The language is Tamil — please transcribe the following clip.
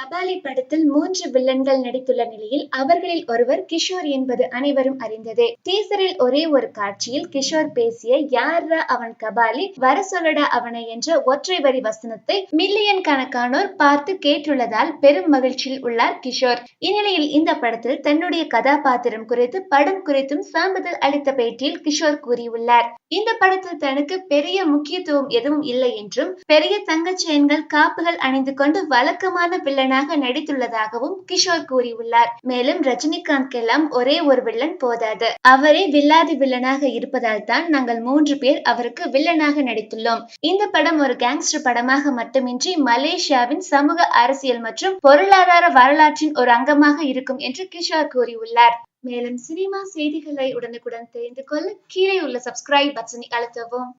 கபாலி படத்தில் மூன்று வில்லன்கள் நடித்துள்ள நிலையில் அவர்களில் ஒருவர் கிஷோர் என்பது அனைவரும் அறிந்ததே. டீசரில் ஒரே ஒரு காட்சியில் கிஷோர் பேசிய யாரா அவன் கபாலி? வர சொல்லடா அவனை என்ற ஒற்றை வரி வசனத்தை மில்லியன் கணக்கானோர் பார்த்து கேட்டுள்ளதால் பெரும் மகிழ்ச்சியில் உள்ளார் கிஷோர். இந்நிலையில் இந்த படத்தில் தன்னுடைய கதாபாத்திரம் குறித்து படம் குறித்தும் சாம்பதில் அளித்த பேட்டியில் கிஷோர் கூறியுள்ளார். இந்த படத்தில் தனக்கு பெரிய முக்கியத்துவம் எதுவும் இல்லை என்றும் பெரிய தங்கச் செயின்கள் காப்புகள் அணிந்து கொண்டு வழக்கமான வில்லன் வில்லனாக நடித்துள்ளதாகவும் கிஷோர் கூறியுள்ளார். மேலும் ரஜினிகாந்த்கெல்லாம் ஒரே ஒரு வில்லன் போதாது. அவரே வில்லாதி வில்லனாக இருப்பதால் தான் நாங்கள் மூன்று பேர் அவருக்கு வில்லனாக நடித்துள்ளோம். இந்த படம் ஒரு கேங்ஸ்டர் படமாக மட்டுமின்றி மலேசியாவின் சமூக அரசியல் மற்றும் பொருளாதார வரலாற்றின் ஒரு அங்கமாக இருக்கும் என்று கிஷோர் கூறியுள்ளார். மேலும் சினிமா செய்திகளை உடனுக்குடன் தெரிந்து கொள்ள கீழே உள்ள சப்ஸ்கிரைப் பட்டனை அழுத்தவும்.